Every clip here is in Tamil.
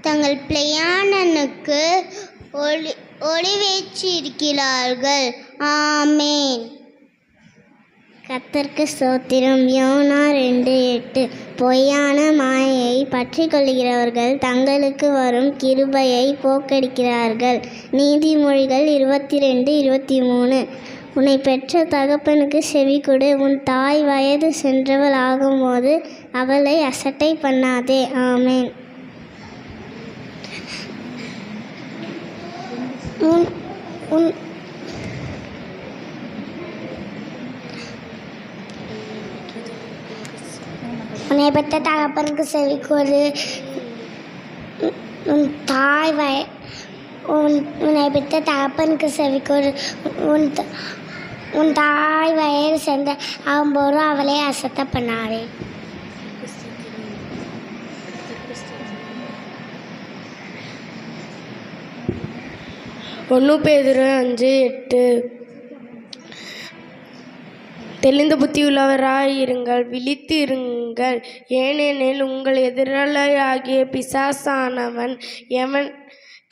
தங்கள் பிள்ளையானனுக்கு ஒளி ஒளிவேற்றிருக்கிறார்கள் ஆமேன். கத்தர்க்கு சோத்திரம் யோனா ரெண்டு எட்டு. பொய்யான மாயையை பற்றி கொள்கிறவர்கள் தங்களுக்கு வரும் கிருபையை போக்கடிக்கிறார்கள். நீதிமொழிகள் இருபத்தி ரெண்டு இருபத்தி மூணு உன்னை பெற்ற தகப்பனுக்கு செவி கொடு. உன் தாய் வயது சென்றவள் ஆகும்போது அவளை அசட்டை பண்ணாதே. ஆமேன். உன் உன். உன்னை பெற்ற தகப்பனுக்கு செவி கொடு. உன்- உன் தாய் வய உன் உன்னை பெற்ற தகப்பனுக்கு செவி கொடு. உன் த- உன் தாய் வயது சென்ற போரும் அவளை அசத்த பண்ணாவே ஒன்று பேதுரு அஞ்சு எட்டு. தெளிந்த புத்தியுள்ளவராய் இருங்கள் விழித்து இருங்கள் ஏனெனில் உங்கள் எதிராளியாகிய பிசாசானவன் எவன்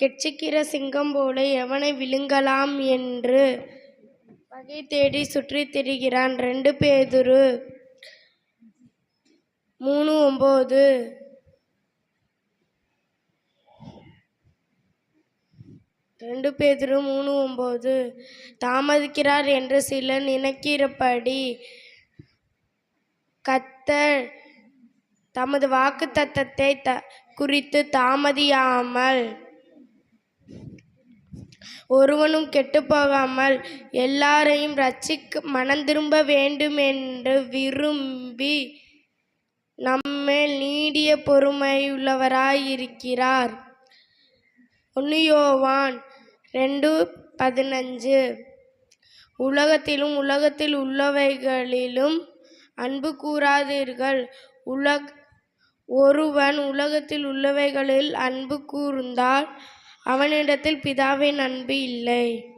கெட்சிக்கிற சிங்கம் போல எவனை விழுங்கலாம் என்று வகை தேடி சுற்றி திரிகிறான். ரெண்டு பேதுரு மூணு ஒம்பது. ரெண்டு பேதுரு மூணு ஒம்பது. தாமதிக்கிறார் என்று சிலர் நினைக்கிறபடி கத்தர் தமது வாக்கு தத்தத்தை த குறித்து தாமதியாமல் ஒருவனும் கெட்டுப்போகாமல் எல்லாரையும் ரட்சிக்க மனம் திரும்ப வேண்டும் என்று விரும்பி நம்மேல் நீடிய பொறுமையுள்ளவராயிருக்கிறார். ஒன்று யோவான் ரெண்டு பதினஞ்சு. உலகத்திலும் உலகத்தில் உள்ளவைகளிலும் அன்பு கூறாதீர்கள். உலக ஒருவன் உலகத்தில் உள்ளவைகளில் அன்பு கூர்ந்தால் அவனிடத்தில் பிதாவின் அன்பு இல்லை.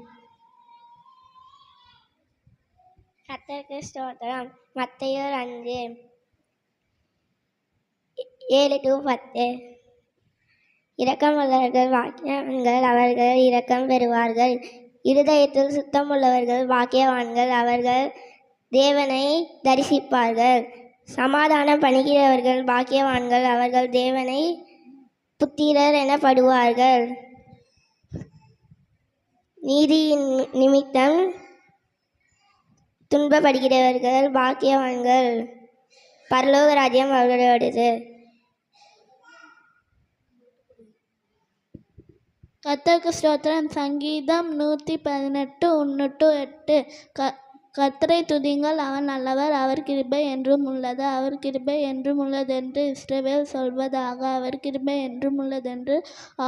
கத்தருக்கு ஸ்தோத்திரம். மத்தையோர் அஞ்சு ஏழு டு பத்து. இரக்கமுள்ளவர்கள் வாக்கியவான்கள் அவர்கள் இரக்கம் பெறுவார்கள். இருதயத்தில் சுத்தமுள்ளவர்கள் வாக்கியவான்கள் பாக்கியவான்கள் அவர்கள் தேவனை தரிசிப்பார்கள். சமாதானம் பணிகிறவர்கள் பாக்கியவான்கள் அவர்கள் தேவனை புத்திரர் எனப்படுவார்கள். நீதியின் நிமித்தம் துன்பப்படுகிறவர்கள் பாக்கியவான்கள் பரலோக ராஜ்யம் அவர்களோடது கத்தருக்கு ஸ்தோத்திரம். சங்கீதம் நூற்றி பதினெட்டு ஒன்று டு எட்டு. க கத்தரை துதிங்கள் அவன் நல்லவர் அவர் கிருபை என்றும் உள்ளது. அவர் கிருபை என்றும் உள்ளதென்று இஸ்ரேவேல் சொல்வதாக. அவர் கிருபை என்றும் உள்ளதென்று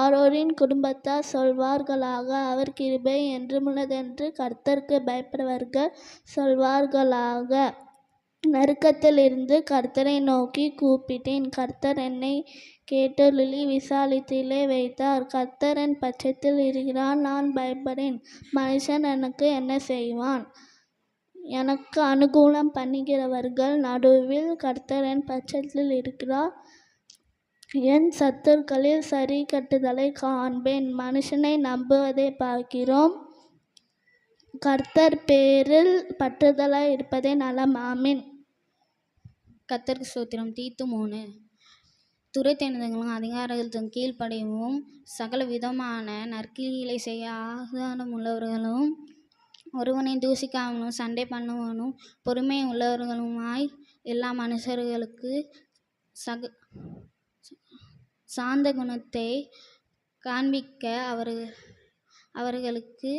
ஆரோரின் குடும்பத்தார் சொல்வார்களாக. அவர் கிருபை என்றும் உள்ளதென்று கர்த்தருக்கு பயப்படுவர்கள் சொல்வார்களாக. நறுக்கத்திலிருந்து கர்த்தரை நோக்கி கூப்பிட்டேன். கர்த்தர் என்னை கேட்டொருளி விசாலித்திலே வைத்தார். கர்த்தர் என் பட்சத்தில் இருக்கிறார் நான் பயப்படேன். மனுஷன் எனக்கு என்ன செய்வான்? எனக்கு அனுகூலம் பண்ணுகிறவர்கள் நடுவில் கர்த்தர் என் பட்சத்தில் இருக்கிறார். என் சத்துருக்களில் சரி கட்டுதலை காண்பேன். மனுஷனை நம்புவதை பார்க்கிறோம். கர்த்தர் பேரில் பற்றுதலாக இருப்பதே நலம். ஆமீன். கத்தருக்கு சூத்திரம் தீத்து மூணு. துரைத்தெனதுங்களும் அதிகாரத்தின் கீழ்ப்படையவும் சகல விதமான நற்கிரிகளை செய்ய ஆதாரம் உள்ளவர்களும் ஒருவனை தூசிக்காமலும் சண்டை பண்ணுவனும் பொறுமை உள்ளவர்களுமாய் எல்லா மனுஷர்களுக்கு சக சாந்த குணத்தை காண்பிக்க அவர் அவர்களுக்கு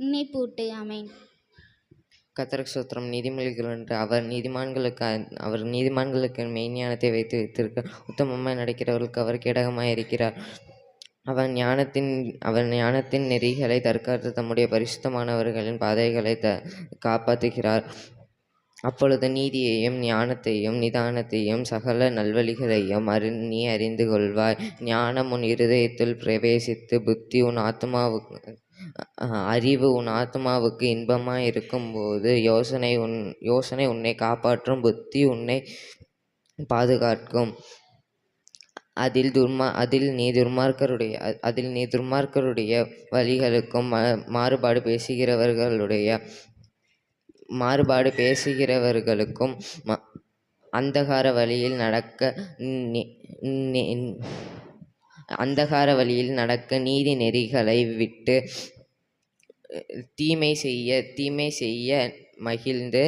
நினைப்பூட்டு அமேன் கத்தருக்கு சூத்திரம் நீதிமொழிகள் என்று அவர் நீதிமான்களுக்கு அவர் நீதிமான்களுக்கு மெய்ஞானத்தை வைத்து வைத்திருக்க உத்தமமாக நடக்கிறவர்களுக்கு அவர் கேடகமாய் இருக்கிறார் அவர் ஞானத்தின் அவர் ஞானத்தின் நெறிகளை தற்காத்து தம்முடைய பரிசுத்தமானவர்களின் பாதைகளை த காப்பாற்றுகிறார். அப்பொழுது நீதியையும் ஞானத்தையும் நிதானத்தையும் சகல நல்வழிகளையும் அறி நீ அறிந்து கொள்வாய். ஞானம் உன் இருதயத்தில் பிரவேசித்து புத்தி உன் ஆத்மாவுக்கு அறிவு உன் ஆத்மாவுக்கு இன்பமாய் இருக்கும்போது யோசனை உன் யோசனை உன்னை காப்பாற்றும் புத்தி உன்னை பாதுகாக்கும். அதில் துர்மா அதில் நீ துர்மார்க்கருடைய அதில் நீ துர்மார்க்கருடைய வழிகளுக்கும் மா- மாறுபாடு பேசுகிறவர்களுடைய மாறுபாடு பேசுகிறவர்களுக்கும் ம- அந்தகார வழியில் நடக்க நி- நி- அந்தகார வழியில் நடக்க நீதி நெறிகளை விட்டு தீமை செய்ய தீமை செய்ய மகிழ்ந்து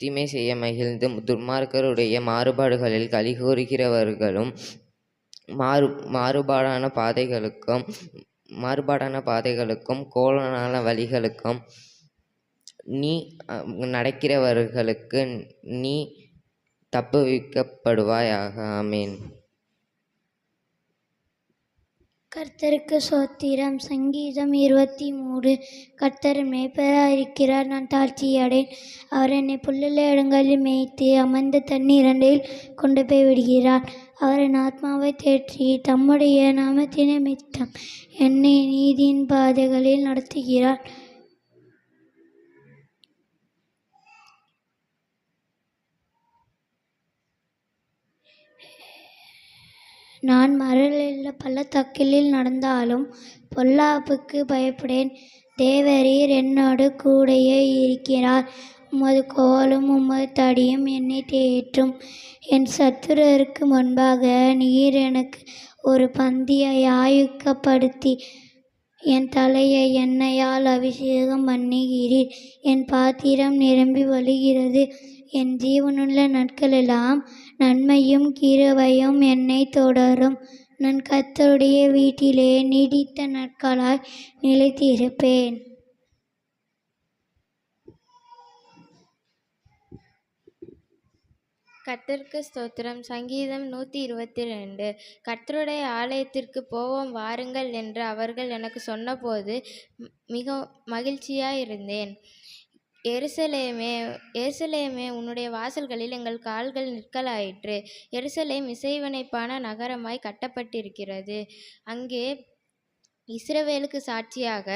தீமை செய்ய மகிழ்ந்து துர்மார்க்கருடைய மாறுபாடுகளில் கலிகூறுகிறவர்களும் மாறு மாறுபாடான பாதைகளுக்கும் மாறுபாடான பாதைகளுக்கும் கோலனான வழிகளுக்கும் நீ நடக்கிறவர்களுக்கு நீ தப்புவிக்கப்படுவாயாக. ஆமேன். கர்த்தருக்கு சோத்திரம். சங்கீதம் இருபத்தி மூணு கர்த்தர் மேய்ப்பராக இருக்கிறார் நான் தாழ்ச்சியடைன் அவர் என்னை புல்லுள்ள இடங்களில் மேய்த்து அமர்ந்த தண்ணீரண்டையில் கொண்டு போய் விடுகிறார். அவர் என் ஆத்மாவை தேற்றி தம்முடைய நாமத்தினை மித்தம் என்னை நீதியின் பாதைகளில் நடத்துகிறார். நான் மரலுள்ள பள்ளத்தாக்கில் நடந்தாலும் பொல்லாப்புக்கு பயப்படேன். தேவரீர் என்னோடு கூடையே இருக்கிறார். உமது கோலும் உமது தடியும் என்னை தேற்றும். என் சத்துரருக்கு முன்பாக நீர் எனக்கு ஒரு பந்தியை ஆயுக்கப்படுத்தி என் தலையை எண்ணெயால் அபிஷேகம் பண்ணுகிறீர். என் பாத்திரம் நிரம்பி வழிகிறது. என் ஜீவனுள்ள நாட்களெல்லாம் நன்மையும் கீரவையும் என்னை தொடரும். நான் கர்த்தருடைய வீட்டிலே நீடித்த நாட்களாய் நிலைத்திருப்பேன். கர்த்தருக்கு ஸ்தோத்திரம். சங்கீதம் நூற்றி இருபத்தி ரெண்டு கர்த்தருடைய ஆலயத்திற்கு போவோம் வாருங்கள் என்று அவர்கள் எனக்கு சொன்னபோது மிக மகிழ்ச்சியாக இருந்தேன் எருசலேமே எருசலேமே உன்னுடைய வாசல்களில் எங்கள் கால்கள் நிற்கலாயிற்று. எருசலேம் இசைவனைப்பான நகரமாய் கட்டப்பட்டிருக்கிறது. அங்கே இஸ்ரவேலுக்கு சாட்சியாக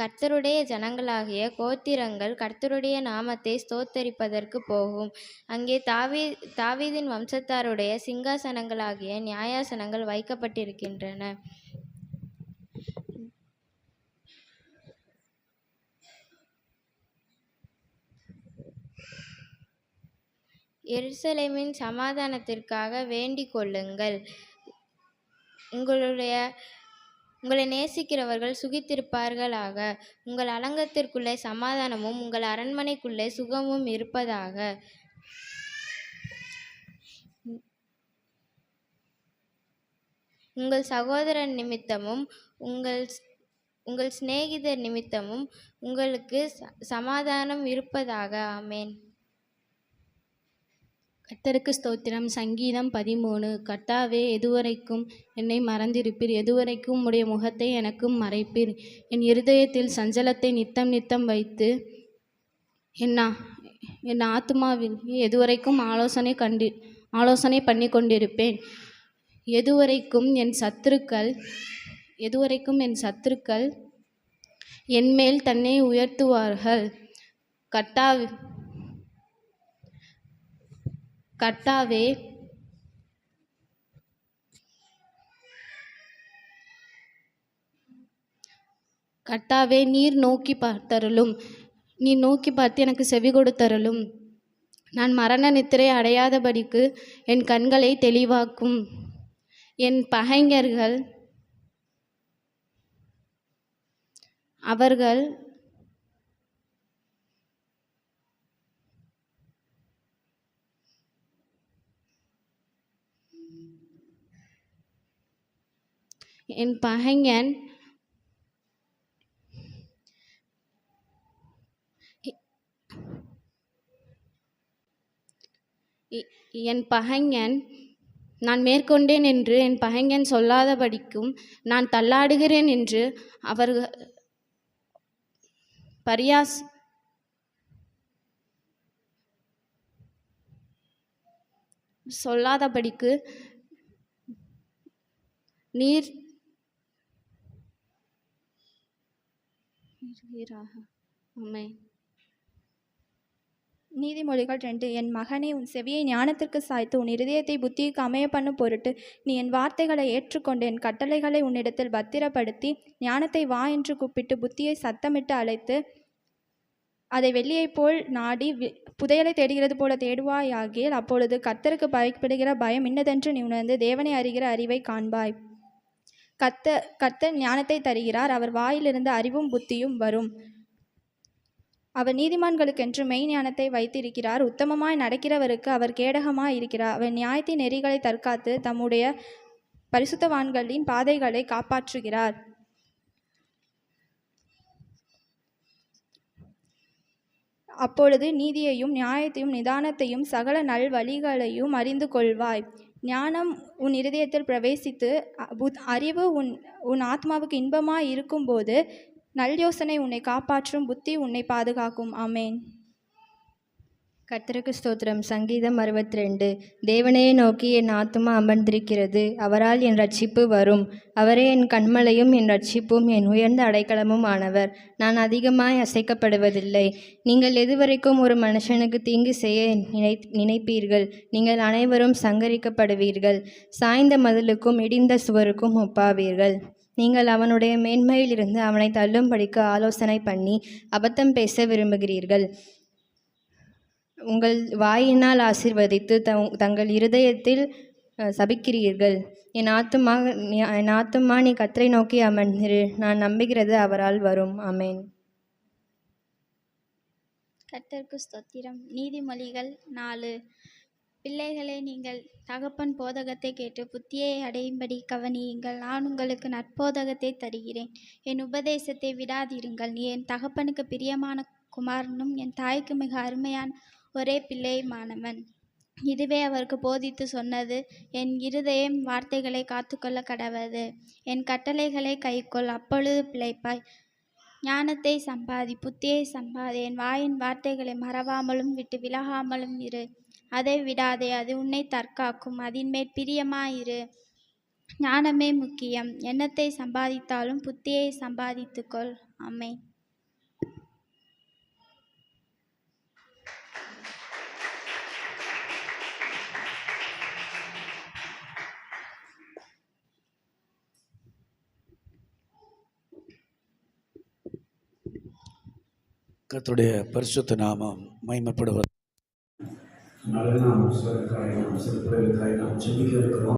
கர்த்தருடைய ஜனங்களாகிய கோத்திரங்கள் கர்த்தருடைய நாமத்தை ஸ்தோத்தரிப்பதற்கு போகும். அங்கே தாவீ தாவீதின் வம்சத்தாருடைய சிங்காசனங்களாகிய நியாயாசனங்கள் வைக்கப்பட்டிருக்கின்றன. எருசலேமின் சமாதானத்திற்காக வேண்டிக் கொள்ளுங்கள். உங்களுடைய உங்களை நேசிக்கிறவர்கள் சுகித்திருப்பார்களாக. உங்கள் அலங்கத்திற்குள்ளே சமாதானமும் உங்கள் அரண்மனைக்குள்ளே சுகமும் இருப்பதாக. உங்கள் சகோதரன் நிமித்தமும் உங்கள் உங்கள் சிநேகிதர் நிமித்தமும் உங்களுக்கு ச- சமாதானம் இருப்பதாக. ஆமேன். கர்த்தருக்கு ஸ்தோத்திரம். சங்கீதம் பதிமூணு. கர்த்தாவே எதுவரைக்கும் என்னை மறந்திருப்பீர்? எதுவரைக்கும் உம்முடைய முகத்தை எனக்கும் மறைப்பீர்? என் இருதயத்தில் சஞ்சலத்தை நித்தம் நித்தம் வைத்து என் என் ஆத்மாவில் எதுவரைக்கும் ஆலோசனை கண்டு ஆலோசனை பண்ணி கொண்டிருப்பேன் எதுவரைக்கும் என் சத்துருக்கள் எதுவரைக்கும் என் சத்துருக்கள் என்மேல் தன்னை உயர்த்துவார்கள்? கட்டா கட்டாவே கட்டாவே நீர் நோக்கி பார்த்தருளும் நீ நோக்கி பார்த்து எனக்கு செவி கொடுத்தருளும் நான் மரண நித்திரை அடையாதபடிக்கு என் கண்களை தெளிவாக்கும். என் பகைஞர்கள் அவர்கள் என் பகைஞன் என் பகைஞன் நான் மேற்கொண்டேன் என்று என் பகைஞன் சொல்லாதபடிக்கும் நான் தள்ளாடுகிறேன் என்று அவர்கள் பரியாஸ் சொல்லாதபடிக்கு நீர் செய்வீராக ஆமென். நீதிமொழிகள் ரெண்டு என் மகனே உன் செவியை ஞானத்திற்கு சாய்த்து உன் இருதயத்தை புத்திக்கு அமைய பண்ணும் பொருட்டு நீ என் வார்த்தைகளை ஏற்றுக்கொண்டு என் கட்டளைகளை உன்னிடத்தில் பத்திரப்படுத்தி ஞானத்தை வா என்று கூப்பிட்டு புத்தியை சத்தமிட்டு அழைத்து அதை வெள்ளியைப் போல் நாடி வி- புதையலை தேடுகிறது போல தேடுவாயாகில் அப்பொழுது கத்தருக்கு பயப்படுகிற பயம் இன்னதென்று நீ உணர்ந்து தேவனை அறிகிற அறிவை காண்பாய். கத்த கர்த்தர் ஞானத்தை தருகிறார். அவர் வாயிலிருந்து அறிவும் புத்தியும் வரும். அவர் நீதிமான்களுக்கென்று மெய் ஞானத்தை வைத்திருக்கிறார். உத்தமமாய் நடக்கிறவருக்கு அவர் கேடகமாய் இருக்கிறார். அவர் நியாயத்தின் நெறிகளை தற்காத்து தம்முடைய பரிசுத்தவான்களின் பாதைகளை காப்பாற்றுகிறார். அப்பொழுது நீதியையும் நியாயத்தையும் நிதானத்தையும் சகல நல்வழிகளையும் அறிந்து கொள்வாய். ஞானம் உன் இருதயத்தில் பிரவேசித்து அ- புத்- அறிவு உன் உன் ஆத்மாவுக்கு இன்பமாக இருக்கும்போது நல் யோசனை உன்னை காப்பாற்றும் புத்தி உன்னை பாதுகாக்கும். ஆமேன். கர்த்தருக்கு ஸ்தோத்திரம். சங்கீதம் அறுபத்தி ரெண்டு தேவனையை நோக்கி என் ஆத்துமா அமர்ந்திருக்கிறது. அவரால் என் ரட்சிப்பு வரும். அவரே என் கண்மலையும் என் ரட்சிப்பும் என் உயர்ந்த அடைக்கலமும் ஆனவர். நான் அதிகமாய் அசைக்கப்படுவதில்லை. நீங்கள் எதுவரைக்கும் ஒரு மனுஷனுக்கு தீங்கு செய்ய நினை நினைப்பீர்கள். நீங்கள் அனைவரும் சங்கரிக்கப்படுவீர்கள். சாய்ந்த மதிலுக்கும் இடிந்த சுவருக்கும் ஒப்பாவீர்கள். நீங்கள் அவனுடைய மேன்மையிலிருந்து அவனை தள்ளும்படிக்கு ஆலோசனை பண்ணி அபத்தம் பேச விரும்புகிறீர்கள். உங்கள் வாயினால் ஆசீர்வதித்து தங் தங்கள் இருதயத்தில் சபிக்கிறீர்கள். என் ஆத்துமா நீ- என் ஆத்துமா நீ கத்தரை நோக்கி அமர்ந்திரு. நான் நம்புகிறது அவரால் வரும். அமேன் கர்த்தருக்கு ஸ்தோத்திரம். நீதிமொழிகள் நாலு. பிள்ளைகளே நீங்கள் தகப்பன் போதகத்தை கேட்டு புத்தியை அடையும்படி கவனியுங்கள். நான் உங்களுக்கு நற்போதகத்தை தருகிறேன். என் உபதேசத்தை விடாதிருங்கள். நீ என் தகப்பனுக்கு பிரியமான குமாரனும் என் தாய்க்கு மிக அருமையான ஒரே பிள்ளை மாணவன். இதுவே அவருக்கு போதித்து சொன்னது என் இருதயம் வார்த்தைகளை காத்துக்கொள்ள கடவது. என் கட்டளைகளை கைக்கொள். அப்பொழுது பிழைப்பாய். ஞானத்தை சம்பாதி புத்தியை சம்பாதி. என் வாயின் வார்த்தைகளை மறவாமலும் விட்டு விலகாமலும் இரு. அதை விடாதே அது உன்னை தற்காக்கும். அதின் பிரியமாயிரு. ஞானமே முக்கியம். எண்ணத்தை சம்பாதித்தாலும் புத்தியை சம்பாதித்துக்கொள் அம்மை கத்துடைய பரிசுத்த நாமம் மகிமைப்படுவது நல்ல நாம் சிலருக்காய் நாம் சில நாம் ஜெபிக்க இருக்கிறோம்